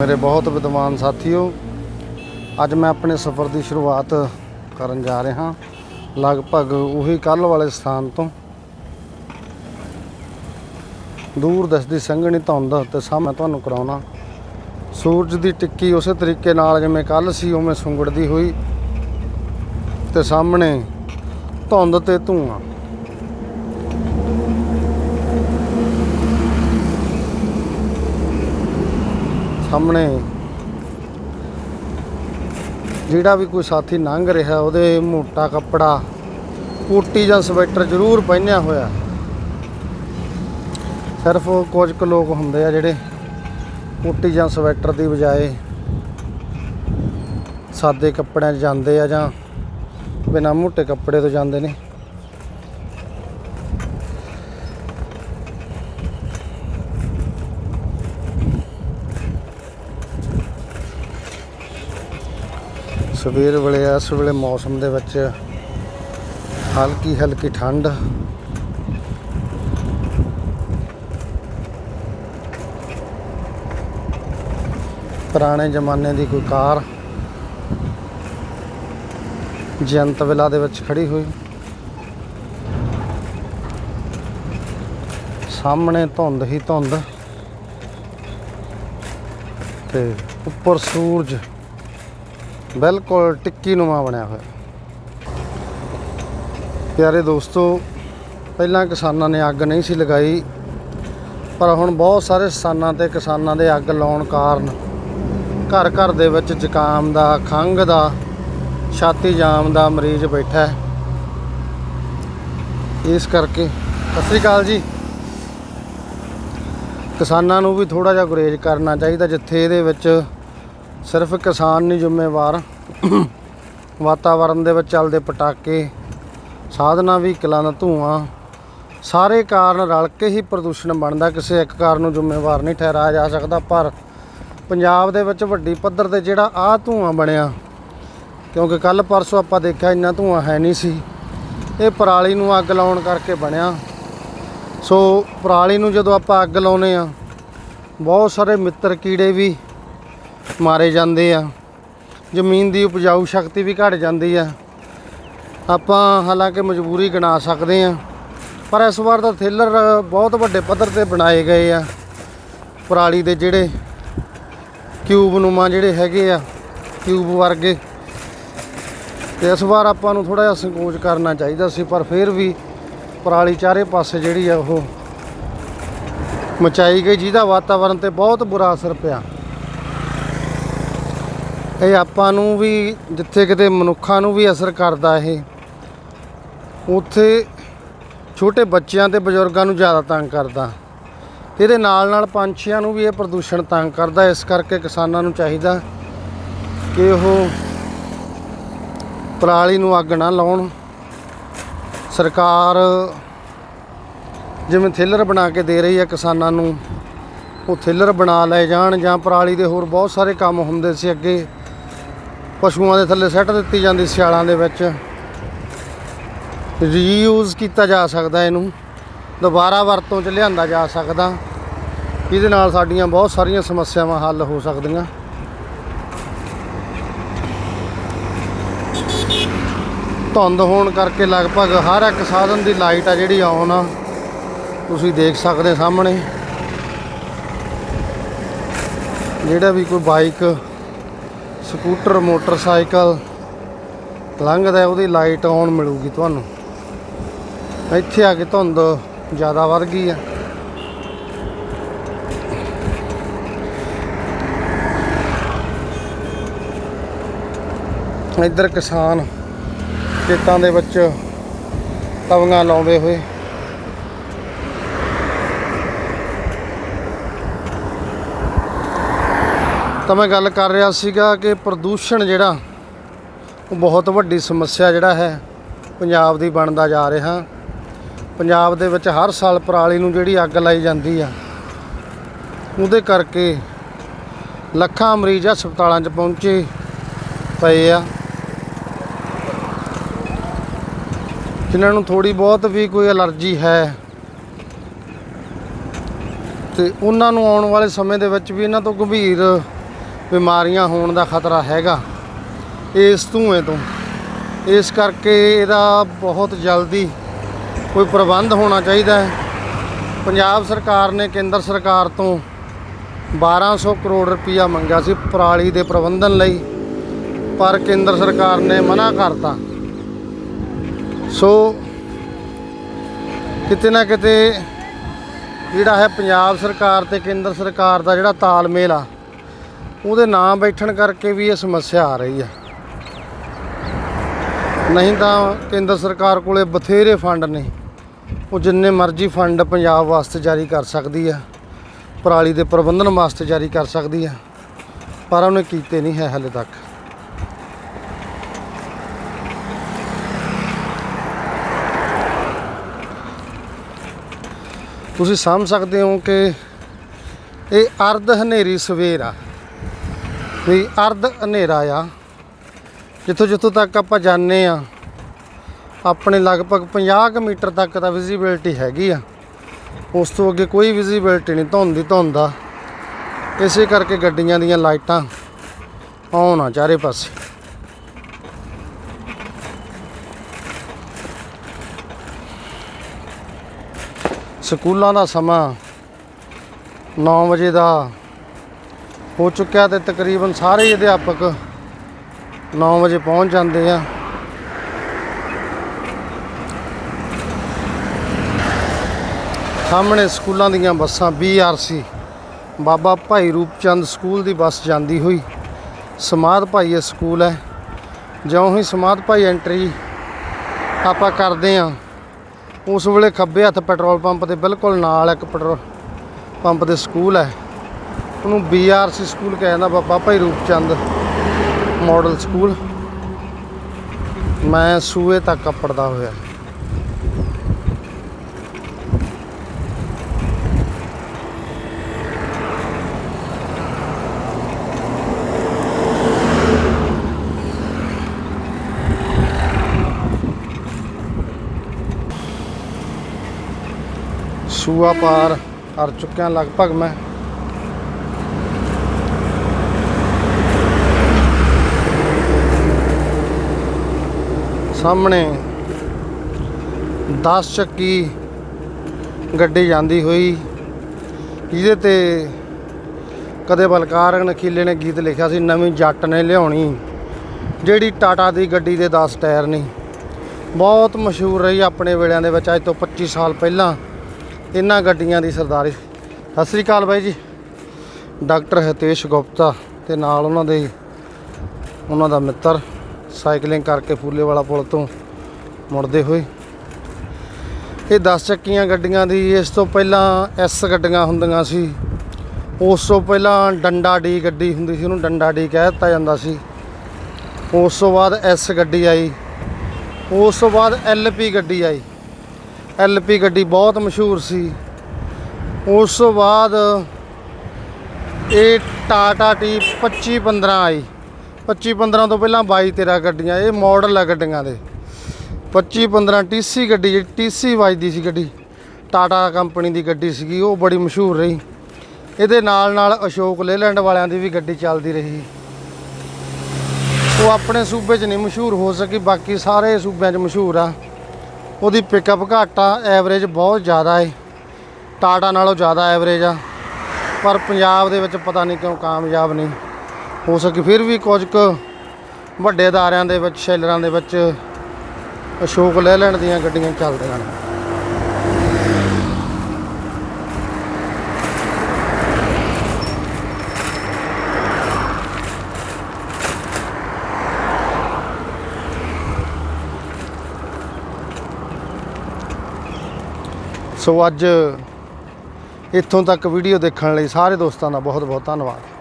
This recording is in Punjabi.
ਮੇਰੇ ਬਹੁਤ ਵਿਦਵਾਨ ਸਾਥੀਓ, ਅੱਜ ਮੈਂ ਆਪਣੇ ਸਫ਼ਰ ਦੀ ਸ਼ੁਰੂਆਤ ਕਰਨ ਜਾ ਰਿਹਾ ਲਗਭਗ ਉਹੀ ਕੱਲ ਵਾਲੇ ਸਥਾਨ ਤੋਂ ਦੂਰ ਦਿਸਦੀ ਸੰਘਣੀ ਧੁੰਦ ਤੇ ਸਾਹਮਣੇ ਤੁਹਾਨੂੰ ਕਰਾਉਣਾ। ਸੂਰਜ ਦੀ ਟਿੱਕੀ ਉਸੇ ਤਰੀਕੇ ਨਾਲ ਜਿਵੇਂ ਕੱਲ ਸੀ, ਉਵੇਂ ਸੁੰਗੜਦੀ ਹੋਈ ਤੇ ਸਾਹਮਣੇ ਧੁੰਦ ਤੇ ਧੂਆਂ। ਸਾਹਮਣੇ। ਜਿਹੜਾ ਵੀ ਕੋਈ ਸਾਥੀ ਲੰਘ ਰਿਹਾ, ਉਹਦੇ ਮੋਟਾ ਕੱਪੜਾ, ਕੋਟੀ ਜਾਂ ਸਵੈਟਰ ਜ਼ਰੂਰ ਪਹਿਨਿਆ ਹੋਇਆ। ਸਿਰਫ ਕੁਝ ਕੁ ਲੋਕ ਹੁੰਦੇ ਆ ਜਿਹੜੇ ਕੋਟੀ ਜਾਂ ਸਵੈਟਰ ਦੀ ਬਜਾਏ ਸਾਦੇ ਕੱਪੜਿਆਂ 'ਚ ਜਾਂਦੇ ਆ ਜਾਂ ਬਿਨਾਂ ਮੋਟੇ ਕੱਪੜੇ ਤੋਂ ਜਾਂਦੇ ਨੇ। ਸਵੇਰ ਵੇਲੇ, ਇਸ ਵੇਲੇ ਮੌਸਮ ਦੇ ਵਿੱਚ ਹਲਕੀ ਹਲਕੀ ਠੰਡ। ਪੁਰਾਣੇ ਜ਼ਮਾਨੇ ਦੀ ਕੋਈ ਕਾਰ ਜੰਤ ਵਿਲਾ ਦੇ ਵਿੱਚ ਖੜੀ ਹੋਈ। ਸਾਹਮਣੇ ਧੁੰਦ ਹੀ ਧੁੰਦ। ਤੇ ਉੱਪਰ ਸੂਰਜ ਬਿਲਕੁਲ ਟਿੱਕੀ ਨੂੰਮਾ ਬਣਿਆ ਹੋਇਆ। ਪਿਆਰੇ ਦੋਸਤੋ, ਪਹਿਲਾਂ ਕਿਸਾਨਾਂ ਨੇ ਅੱਗ ਨਹੀਂ ਸੀ ਲਗਾਈ, ਪਰ ਹੁਣ ਬਹੁਤ ਸਾਰੇ ਸਥਾਨਾਂ ਤੇ ਕਿਸਾਨਾਂ ਦੇ ਅੱਗ ਲਾਉਣ ਕਾਰਨ ਘਰ ਘਰ ਦੇ ਵਿੱਚ ਜ਼ੁਕਾਮ ਦਾ, ਖੰਘ ਦਾ, ਛਾਤੀ ਜਾਮ ਦਾ ਮਰੀਜ਼ ਬੈਠਾ ਹੈ। ਇਸ ਕਰਕੇ, ਸਤਿ ਸ੍ਰੀ ਅਕਾਲ ਜੀ। ਕਿਸਾਨਾਂ ਨੂੰ ਵੀ ਥੋੜਾ ਜਿਹਾ ਗੁਰੇਜ਼ ਕਰਨਾ ਚਾਹੀਦਾ, ਜਿੱਥੇ ਇਹਦੇ ਵਿੱਚ ਸਿਰਫ ਕਿਸਾਨ ਨਹੀਂ ਜ਼ਿੰਮੇਵਾਰ। ਵਾਤਾਵਰਣ ਦੇ ਵਿੱਚ ਚੱਲਦੇ ਪਟਾਕੇ, ਸਾਧਨਾ ਵੀ ਕਿਲਾਂ ਦਾ ਧੂਆਂ, ਸਾਰੇ ਕਾਰਨ ਰਲ ਕੇ ਹੀ ਪ੍ਰਦੂਸ਼ਣ ਬਣਦਾ। ਕਿਸੇ ਇੱਕ ਕਾਰਨ ਨੂੰ ਜ਼ਿੰਮੇਵਾਰ ਨਹੀਂ ਠਹਿਰਾਇਆ ਜਾ ਸਕਦਾ, ਪਰ ਪੰਜਾਬ ਦੇ ਵਿੱਚ ਵੱਡੀ ਪੱਧਰ ਤੇ ਜਿਹੜਾ ਆ ਧੂਆਂ ਬਣਿਆ, ਕਿਉਂਕਿ ਕੱਲ ਪਰਸੋਂ ਆਪਾਂ ਦੇਖਿਆ ਇੰਨਾ ਧੂਆਂ ਹੈ ਨਹੀਂ ਸੀ। ਇਹ ਪਰਾਲੀ ਨੂੰ ਅੱਗ ਲਾਉਣ ਕਰਕੇ ਬਣਿਆ। ਸੋ ਪਰਾਲੀ ਨੂੰ ਜਦੋਂ ਆਪਾਂ ਅੱਗ ਲਾਉਨੇ ਆ ਬਹੁਤ ਸਾਰੇ ਮਿੱਤਰ ਕੀੜੇ ਵੀ ਮਾਰੇ ਜਾਂਦੇ ਆ। ਜ਼ਮੀਨ ਦੀ ਉਪਜਾਊ ਸ਼ਕਤੀ ਵੀ ਘਟ ਜਾਂਦੀ ਆ। ਆਪਾਂ ਹਾਲਾਂਕਿ ਮਜਬੂਰੀ ਗਿਣਾ ਸਕਦੇ ਆ। ਪਰ ਇਸ ਵਾਰ ਤਾਂ ਥੇਲਰ ਬਹੁਤ ਵੱਡੇ ਪੱਧਰ ਤੇ ਬਣਾਏ ਗਏ ਆ। ਪਰਾਲੀ ਦੇ ਜਿਹੜੇ ਕਿਊਬ ਨੂਮਾ ਜਿਹੜੇ ਹੈਗੇ ਆ, ਕਿਊਬ ਵਰਗੇ। ਤੇ ਇਸ ਵਾਰ ਆਪਾਂ ਨੂੰ ਥੋੜਾ ਜਿਹਾ ਸੰਕੋਚ ਕਰਨਾ ਚਾਹੀਦਾ ਸੀ, ਪਰ ਫਿਰ ਵੀ ਪਰਾਲੀ ਚਾਰੇ ਪਾਸੇ ਜਿਹੜੀ ਆ ਉਹ ਮਚਾਈ ਗਈ, ਜਿਹਦਾ ਵਾਤਾਵਰਣ ਤੇ ਬਹੁਤ ਬੁਰਾ ਅਸਰ ਪਿਆ। ਇਹ ਆਪਾਂ ਨੂੰ ਵੀ ਜਿੱਥੇ ਕਿਤੇ ਮਨੁੱਖਾਂ ਨੂੰ ਵੀ ਅਸਰ ਕਰਦਾ ਇਹ। ਉੱਥੇ ਛੋਟੇ ਬੱਚਿਆਂ ਤੇ ਬਜ਼ੁਰਗਾਂ ਨੂੰ ਜ਼ਿਆਦਾ ਤੰਗ ਕਰਦਾ। ਇਹਦੇ ਨਾਲ ਨਾਲ ਪੰਛੀਆਂ ਨੂੰ ਵੀ ਇਹ ਪ੍ਰਦੂਸ਼ਣ ਤੰਗ ਕਰਦਾ। ਇਸ ਕਰਕੇ ਕਿਸਾਨਾਂ ਨੂੰ ਚਾਹੀਦਾ ਕਿ ਉਹ ਪਰਾਲੀ ਨੂੰ ਅੱਗ ਨਾ ਲਾਉਣ। ਸਰਕਾਰ ਜਿਵੇਂ ਥਿਲਰ ਬਣਾ ਕੇ ਦੇ ਰਹੀ ਹੈ ਕਿਸਾਨਾਂ ਨੂੰ, ਉਹ ਥਿਲਰ ਬਣਾ ਲਏ ਜਾਣ ਜਾਂ ਪਰਾਲੀ ਦੇ ਹੋਰ ਬਹੁਤ ਸਾਰੇ ਕੰਮ ਹੁੰਦੇ ਸੀ ਅੱਗੇ। ਪਸ਼ੂਆਂ ਦੇ ਥੱਲੇ ਸੈੱਟ ਦਿੱਤੀ ਜਾਂਦੀ ਸਿਆਲਾਂ ਦੇ ਵਿੱਚ। ਰੀਯੂਜ਼ ਕੀਤਾ ਜਾ ਸਕਦਾ ਇਹਨੂੰ। ਦੁਬਾਰਾ ਵਰਤੋਂ 'ਚ ਲਿਆਂਦਾ ਜਾ ਸਕਦਾ। ਇਹਦੇ ਨਾਲ ਸਾਡੀਆਂ ਬਹੁਤ ਸਾਰੀਆਂ ਸਮੱਸਿਆਵਾਂ ਹੱਲ ਹੋ ਸਕਦੀਆਂ। ਧੁੰਦ ਹੋਣ ਕਰਕੇ ਲਗਭਗ ਹਰ ਇੱਕ ਸਾਧਨ ਦੀ ਲਾਈਟ ਆ ਜਿਹੜੀ ਆਨ ਆ। ਤੁਸੀਂ ਦੇਖ ਸਕਦੇ ਸਾਹਮਣੇ। ਜਿਹੜਾ ਵੀ ਕੋਈ ਬਾਈਕ ਸਕੂਟਰ, ਮੋਟਰਸਾਈਕਲ ਲੰਘਦਾ ਉਹਦੀ ਲਾਈਟ ਆਨ ਮਿਲੂਗੀ ਤੁਹਾਨੂੰ। ਇੱਥੇ ਆ ਕੇ ਧੁੰਦ ਜ਼ਿਆਦਾ ਵੱਧ ਗਈ ਆ ਇੱਧਰ ਕਿਸਾਨ ਖੇਤਾਂ ਦੇ ਵਿੱਚ ਤਵੀਆਂ ਲਾਉਂਦੇ ਹੋਏ ਤਾਂ ਮੈਂ ਗੱਲ ਕਰ ਰਿਹਾ ਸੀਗਾ ਕਿ ਪ੍ਰਦੂਸ਼ਣ ਜਿਹੜਾ, ਉਹ ਬਹੁਤ ਵੱਡੀ ਸਮੱਸਿਆ ਜਿਹੜਾ ਹੈ, ਪੰਜਾਬ ਦੀ ਬਣਦਾ ਜਾ ਰਿਹਾ। ਪੰਜਾਬ ਦੇ ਵਿੱਚ ਹਰ ਸਾਲ ਪਰਾਲੀ ਨੂੰ ਜਿਹੜੀ ਅੱਗ ਲਾਈ ਜਾਂਦੀ ਆ, ਉਹਦੇ ਕਰਕੇ ਲੱਖਾਂ ਮਰੀਜ਼ ਹਸਪਤਾਲਾਂ 'ਚ ਪਹੁੰਚੇ ਪਏ ਆ। ਜਿਨ੍ਹਾਂ ਨੂੰ ਥੋੜੀ ਬਹੁਤ ਵੀ ਕੋਈ ਅਲਰਜੀ ਹੈ, ਤੇ ਉਹਨਾਂ ਨੂੰ ਆਉਣ ਵਾਲੇ ਸਮੇਂ ਦੇ ਵਿੱਚ ਵੀ ਇਹਨਾਂ ਤੋਂ ਗੰਭੀਰ ਬਿਮਾਰੀਆਂ ਹੋਣ ਦਾ ਖਤਰਾ ਹੈਗਾ ਇਸ ਧੂਏ ਤੋਂ। ਇਸ ਕਰਕੇ ਇਹਦਾ ਬਹੁਤ ਜਲਦੀ ਕੋਈ ਪ੍ਰਬੰਧ ਹੋਣਾ ਚਾਹੀਦਾ ਹੈ। ਪੰਜਾਬ ਸਰਕਾਰ ਨੇ ਕੇਂਦਰ ਸਰਕਾਰ ਤੋਂ 1200 ਕਰੋੜ ਰੁਪਈਆ ਮੰਗਿਆ ਸੀ ਪਰਾਲੀ ਦੇ ਪ੍ਰਬੰਧਨ ਲਈ, ਪਰ ਕੇਂਦਰ ਸਰਕਾਰ ਨੇ ਮਨਾ ਕਰਤਾ। ਸੋ ਕਿਤੇ ਨਾ ਕਿਤੇ ਜਿਹੜਾ ਹੈ ਪੰਜਾਬ ਸਰਕਾਰ ਤੇ ਕੇਂਦਰ ਸਰਕਾਰ ਦਾ ਜਿਹੜਾ ਤਾਲਮੇਲ ਆ ਉਹਦੇ ਨਾਂ ਬੈਠਣ ਕਰਕੇ ਵੀ ਇਹ ਸਮੱਸਿਆ ਆ ਰਹੀ ਹੈ ਨਹੀਂ ਤਾਂ ਕੇਂਦਰ ਸਰਕਾਰ ਕੋਲੇ ਬਥੇਰੇ ਫੰਡ ਨੇ। ਉਹ ਜਿੰਨੇ ਮਰਜ਼ੀ ਫੰਡ ਪੰਜਾਬ ਵਾਸਤੇ ਜਾਰੀ ਕਰ ਸਕਦੀ ਆ, ਪਰਾਲੀ ਦੇ ਪ੍ਰਬੰਧਨ ਵਾਸਤੇ ਜਾਰੀ ਕਰ ਸਕਦੀ ਆ, ਪਰ ਉਹਨੇ ਕੀਤੇ ਨਹੀਂ ਹੈ ਹਲੇ ਤੱਕ। ਤੁਸੀਂ ਸਮਝ ਸਕਦੇ ਹੋ ਕਿ ਇਹ ਅਰਧ ਹਨੇਰੀ ਸਵੇਰ ਆ। ਵੀ ਅਰਧ ਹਨੇਰਾ ਆ। ਜਿੱਥੋਂ ਜਿੱਥੋਂ ਤੱਕ ਆਪਾਂ ਜਾਣੇ ਆ, ਆਪਣੇ ਲਗਭਗ 50 ਕੁ ਮੀਟਰ ਤੱਕ ਤਾਂ ਵਿਜ਼ਿਬਿਲਟੀ ਹੈਗੀ ਆ। ਉਸ ਤੋਂ ਅੱਗੇ ਕੋਈ ਵਿਜ਼ਿਬਿਲਟੀ ਨਹੀਂ, ਧੁੰਦ ਦੀ ਧੁੰਦ ਇਸੇ ਕਰਕੇ ਗੱਡੀਆਂ ਦੀਆਂ ਲਾਈਟਾਂ ਆਉਣ ਆ ਚਾਰੇ ਪਾਸੇ। ਸਕੂਲਾਂ ਦਾ ਸਮਾਂ 9 ਵਜੇ ਦਾ ਹੋ ਚੁੱਕਿਆ ਤੇ ਤਕਰੀਬਨ ਸਾਰੇ ਹੀ ਅਧਿਆਪਕ 9 ਵਜੇ ਪਹੁੰਚ ਜਾਂਦੇ ਆ। ਸਾਹਮਣੇ ਸਕੂਲਾਂ ਦੀਆਂ ਬੱਸਾਂ BRC ਬਾਬਾ ਭਾਈ ਰੂਪਚੰਦ ਸਕੂਲ ਦੀ ਬੱਸ ਜਾਂਦੀ ਹੋਈ। ਸਮਾਧ ਭਾਈ ਇਹ ਸਕੂਲ ਹੈ। ਜਿਉਂ ਹੀ ਸਮਾਧ ਭਾਈ ਐਂਟਰੀ ਆਪਾਂ ਕਰਦੇ ਆ ਉਸ ਵੇਲੇ ਖੱਬੇ ਹੱਥ ਪੈਟਰੋਲ ਪੰਪ ਦੇ ਬਿਲਕੁਲ ਨਾਲ ਇੱਕ ਪੈਟਰੋਲ ਪੰਪ ਦੇ ਸਕੂਲ ਹੈ। ਉਹਨੂੰ BRC ਸਕੂਲ ਕਹਿੰਦਾ ਬਾਬਾ ਭਾਈ ਰੂਪਚੰਦ ਮਾਡਲ ਸਕੂਲ। ਮੈਂ ਸੂਏ ਤੱਕ ਪੜਦਾ ਹੋਇਆ। ਸੂਆ ਪਾਰ ਕਰ ਚੁੱਕਿਆ ਲਗਭਗ ਮੈਂ ਸਾਹਮਣੇ 10 ਚੱਕੀ ਗੱਡੀ ਜਾਂਦੀ ਹੋਈ, ਜਿਹਦੇ ਤੇ ਕਦੇ ਬਲਕਾਰ ਨਖੀਲੇ ਨੇ ਗੀਤ ਲਿਖਿਆ ਸੀ, ਨਵੀਂ ਜੱਟ ਨੇ ਲਿਆਉਣੀ, ਜਿਹੜੀ ਟਾਟਾ ਦੀ ਗੱਡੀ ਦੇ 10 ਟਾਇਰ ਨਹੀਂ ਬਹੁਤ ਮਸ਼ਹੂਰ ਰਹੀ ਆਪਣੇ ਵੇਲਿਆਂ ਦੇ ਵਿੱਚ, ਅੱਜ ਤੋਂ 25 ਸਾਲ ਪਹਿਲਾਂ ਇਹਨਾਂ ਗੱਡੀਆਂ ਦੀ ਸਰਦਾਰੀ। ਸਤਿ ਸ੍ਰੀ ਅਕਾਲ ਬਾਈ ਜੀ। ਡਾਕਟਰ ਹਿਤੇਸ਼ ਗੁਪਤਾ ਤੇ ਨਾਲ ਉਹਨਾਂ ਦੇ, ਉਹਨਾਂ ਦਾ ਮਿੱਤਰ। ਸਾਈਕਲਿੰਗ ਕਰਕੇ ਫੂਲੇ ਵਾਲਾ ਪੁਲ ਤੋਂ ਮੁੜਦੇ ਹੋਏ। ਇਹ 10 ਚੱਕੀਆਂ ਗੱਡੀਆਂ ਦੀ, ਇਸ ਤੋਂ ਪਹਿਲਾਂ ਐਸ ਗੱਡੀਆਂ ਹੁੰਦੀਆਂ ਸੀ। ਉਸ ਤੋਂ ਪਹਿਲਾਂ ਡੰਡਾ ਡੀ ਗੱਡੀ ਹੁੰਦੀ ਸੀ, ਉਹਨੂੰ ਡੰਡਾ ਡੀ ਕਹਿ ਦਿੱਤਾ ਜਾਂਦਾ ਸੀ। ਉਸ ਤੋਂ ਬਾਅਦ ਐਸ ਗੱਡੀ ਆਈ। ਉਸ ਤੋਂ ਬਾਅਦ ਐਲਪੀ ਗੱਡੀ ਆਈ। ਐਲਪੀ ਗੱਡੀ ਬਹੁਤ ਮਸ਼ਹੂਰ ਸੀ। ਉਸ ਤੋਂ ਬਾਅਦ ਇਹ ਟਾਟਾ ਟੀ 25 15 ਆਈ। 25 15 ਤੋਂ ਪਹਿਲਾਂ 22 13 ਗੱਡੀਆਂ, ਇਹ ਮਾਡਲ ਆ ਗੱਡੀਆਂ ਦੇ। 25 15 ਟੀਸੀ ਗੱਡੀ, ਜਿਹੜੀ ਟੀਸੀ ਵੱਜਦੀ ਸੀ ਗੱਡੀ ਟਾਟਾ ਕੰਪਨੀ ਦੀ ਗੱਡੀ ਸੀਗੀ, ਉਹ ਬੜੀ ਮਸ਼ਹੂਰ ਰਹੀ। ਇਹਦੇ ਨਾਲ ਨਾਲ ਅਸ਼ੋਕ ਲੇਲੈਂਡ ਵਾਲਿਆਂ ਦੀ ਵੀ ਗੱਡੀ ਚੱਲਦੀ ਰਹੀ। ਉਹ ਆਪਣੇ ਸੂਬੇ 'ਚ ਨਹੀਂ ਮਸ਼ਹੂਰ ਹੋ ਸਕੀ, ਬਾਕੀ ਸਾਰੇ ਸੂਬਿਆਂ 'ਚ ਮਸ਼ਹੂਰ ਆ। ਉਹਦੀ ਪਿਕਅਪ ਘੱਟ ਆ ਐਵਰੇਜ ਬਹੁਤ ਜ਼ਿਆਦਾ ਏ। ਟਾਟਾ ਨਾਲੋਂ ਜ਼ਿਆਦਾ ਐਵਰੇਜ ਆ। ਪਰ ਪੰਜਾਬ ਦੇ ਵਿੱਚ ਪਤਾ ਨਹੀਂ ਕਿਉਂ ਕਾਮਯਾਬ ਨਹੀਂ। ਹੋ ਸਕੇ। ਫਿਰ ਵੀ ਕੁਝ ਕੁ ਵੱਡੇ ਅਦਾਰਿਆਂ ਦੇ ਵਿੱਚ, ਸ਼ੈਲਰਾਂ ਦੇ ਵਿੱਚ ਅਸ਼ੋਕ ਲੈਲੈਂਡ ਦੀਆਂ ਗੱਡੀਆਂ ਚੱਲਦੀਆਂ ਨੇ। ਸੋ ਅੱਜ ਇੱਥੋਂ ਤੱਕ ਵੀਡੀਓ ਦੇਖਣ ਲਈ ਸਾਰੇ ਦੋਸਤਾਂ ਦਾ ਬਹੁਤ ਬਹੁਤ ਧੰਨਵਾਦ।